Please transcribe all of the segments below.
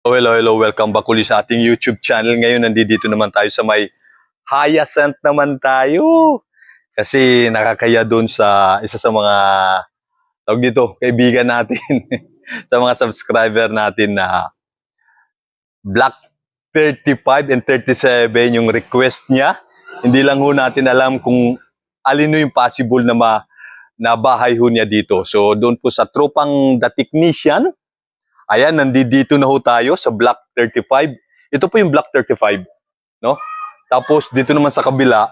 Oh, hello, hello. Welcome back ulit sa ating YouTube channel. Ngayon, nandito naman tayo sa may Hyacinth naman tayo. Kasi nakakaya doon sa isa sa mga tawag dito, kaibigan natin, sa mga subscriber natin na Black 35 and 37 yung request niya. Hindi lang ho natin alam kung alin yung possible na ma na bahay ho niya dito. So doon po sa tropang The Technician, Ayan, nandito na ho tayo sa Block 35. Ito po yung Block 35, no? Tapos dito naman sa kabila,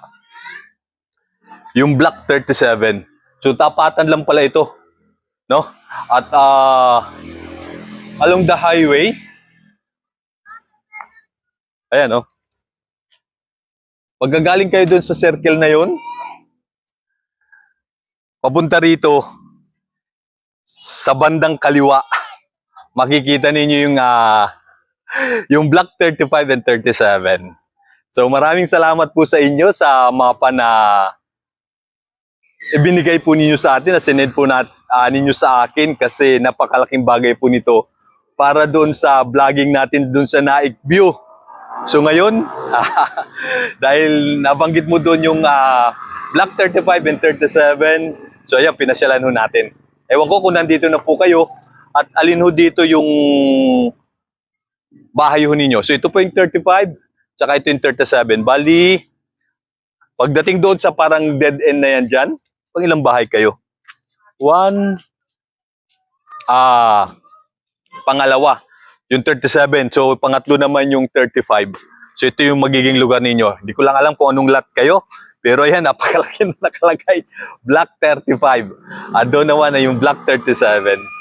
yung Block 37. So tapatan lang pala ito, no? At ah along the highway, ayan, no? Pagkagaling kayo dun sa circle na yon, papunta rito sa bandang kaliwa makikita ninyo yung ah, yung Block 35 and 37. So maraming salamat po sa inyo sa mapa na ibinigay po ninyo sa atin, na sinend po nat, ah, ninyo sa akin kasi napakalaking bagay po nito para doon sa vlogging natin doon sa Naik View. So ngayon, dahil nabanggit mo doon yung ah, Block 35 and 37, so ayan, pinasyalan ho natin. Ewan ko kung nandito na po kayo, at alin ho dito yung bahay ho ninyo. So ito po yung 35, tsaka ito yung 37. Bali, pagdating doon sa parang dead end na yan dyan, pang ilang bahay kayo? One, ah, pangalawa, yung 37. So pangatlo naman yung 35. So ito yung magiging lugar ninyo. Hindi ko lang alam kung anong lot kayo. Pero ayan, napakalaki na nakalagay. Block 35. Ah, doon naman na yung Block 37.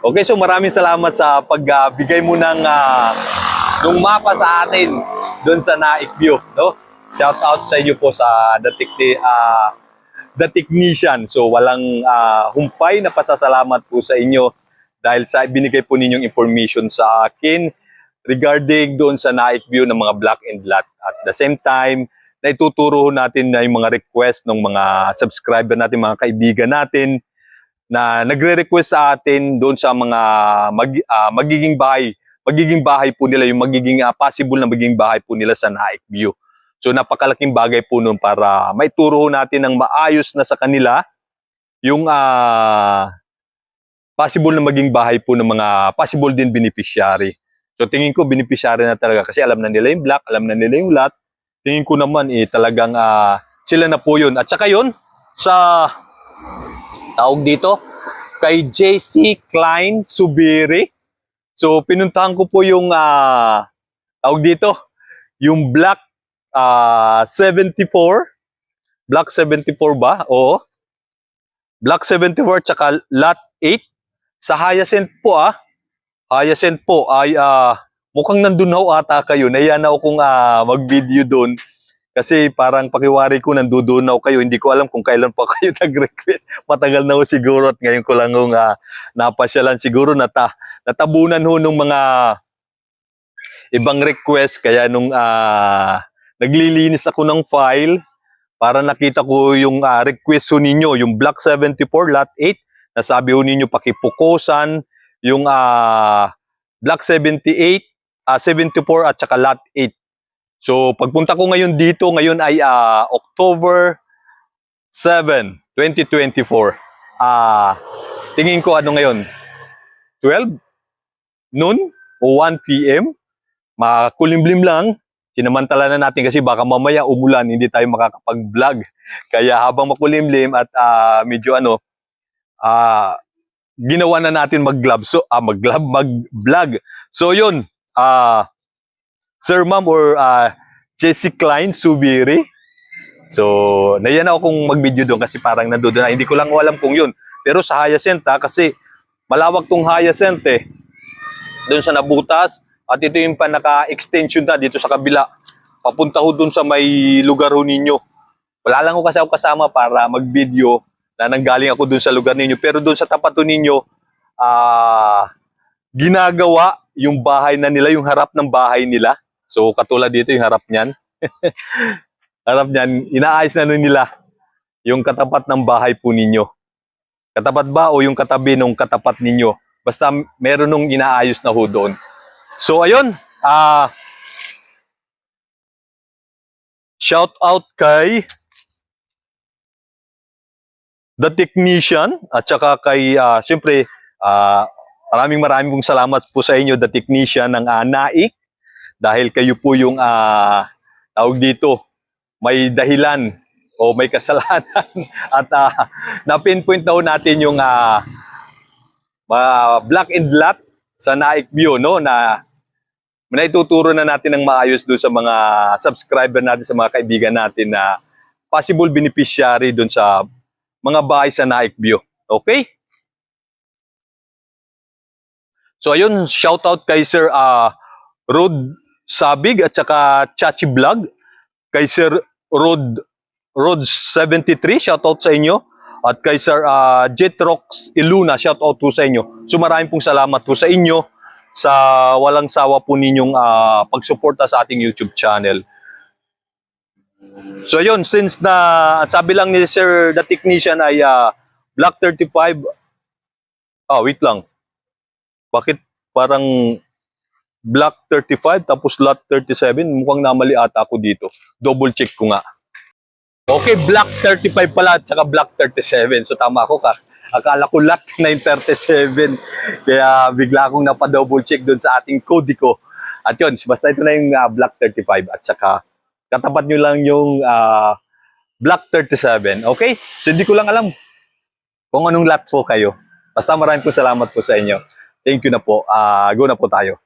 Okay, so maraming salamat sa pagbigay mo ng nung mapa sa atin doon sa Naik View, no? Shout out sa inyo po sa The, Techni- ah, The Technician. So walang ah, humpay na pasasalamat po sa inyo dahil sa binigay po ninyong information sa akin regarding doon sa Naik View ng mga black and lot. At the same time, na ituturo natin na yung mga request ng mga subscriber natin, mga kaibigan natin, na nagre-request sa atin doon sa mga mag, ah, magiging bahay, magiging bahay po nila, yung magiging ah, possible na magiging bahay po nila sa Naik View. So napakalaking bagay po nun para maituro natin ng maayos na sa kanila yung ah, possible na maging bahay po ng mga possible din beneficiary. So tingin ko beneficiary na talaga kasi alam na nila yung block, alam na nila yung lot. Tingin ko naman eh talagang ah, sila na po yun. At saka yun, sa tawag dito, kay JC Klein Subiri. So, pinuntahan ko po yung, ah tawag dito, yung Block ah 74. Block 74 ba? Oo. Block 74 tsaka Lot 8. Sa Hyacinth po ah. Hyacinth po ay ah mukhang nandun ho ata kayo. Nahiya na ako kung ah, mag-video doon. Kasi parang pakiwari ko nandudunaw kayo. Hindi ko alam kung kailan pa kayo nag-request. Matagal na ho siguro at ngayon ko lang ho nga napasyalan siguro nata, natabunan ho nung mga ibang request. Kaya nung ah, naglilinis ako ng file para nakita ko yung ah, request ho ninyo, yung Block 74 Lot 8. Nasabi ho ninyo pakipukusan yung ah, Block 78, ah, 74 at saka Lot 8. So, pagpunta ko ngayon dito, ngayon ay ah, October 7, 2024. Ah, tingin ko ano ngayon? 12 noon o 1 p.m. Makulimlim lang. Sinamantala na natin kasi baka mamaya umulan, hindi tayo makakapag-vlog. Kaya habang makulimlim at ah, medyo ano, ah, ginawa na natin mag-vlog. So, ah, mag-vlog, mag-vlog. So, yun. Ah, Sir Ma'am or uh, Jessie Klein Subiri. So, nayan ako kung mag-video doon kasi parang nandoon na. Hindi ko lang alam kung yun. Pero sa Hyacinth ha, kasi malawak tong Hyacinth eh. Doon sa nabutas. At ito yung pa naka-extension na dito sa kabila. Papunta ho doon sa may lugar ho ninyo. Wala lang ko kasi ako kasama para mag-video na nanggaling ako doon sa lugar ninyo. Pero doon sa tapat ho ninyo, ah ginagawa yung bahay na nila, yung harap ng bahay nila. So katulad dito yung harap niyan. harap niyan, inaayos na nila yung katapat ng bahay po ninyo. Katapat ba o yung katabi nung katapat ninyo? Basta meron nung inaayos na ho doon. So ayun, ah shout out kay The Technician at saka kay ah siyempre ah maraming maraming salamat po sa inyo The Technician ng ah, Naik dahil kayo po yung ah tawag dito may dahilan o may kasalanan at ah, na-pinpoint daw natin yung ah ah, black and lot sa Naik View no na naituturo na natin ng maayos doon sa mga subscriber natin sa mga kaibigan natin na possible beneficiary doon sa mga bahay sa Naik View. Okay? So ayun, shout out kay Sir ah, Rod Sabig at saka Chachi Vlog. Kay Sir Rod Rod 73, shout out sa inyo. At kay Sir ah, Jetrox Iluna, shout out po sa inyo. So maraming pong salamat po sa inyo sa walang sawa po ninyong ah, pagsuporta sa ating YouTube channel. So yun, since na sabi lang ni Sir the technician ay ah, Block 35 Ah, wait lang. Bakit parang Block 35 tapos Lot 37? Mukhang namali ata ako dito. Double check ko nga. Okay, Block 35 pala at saka Block 37. So tama ako ka. Akala ko Lot 937. Kaya bigla akong napa-double check doon sa ating kodiko. At yun, basta ito na yung ah, Block 35 at saka katapat nyo lang yung ah, Block 37. Okay? So hindi ko lang alam kung anong lot po kayo. Basta maraming po salamat po sa inyo. Thank you na po. Ah, go na po tayo.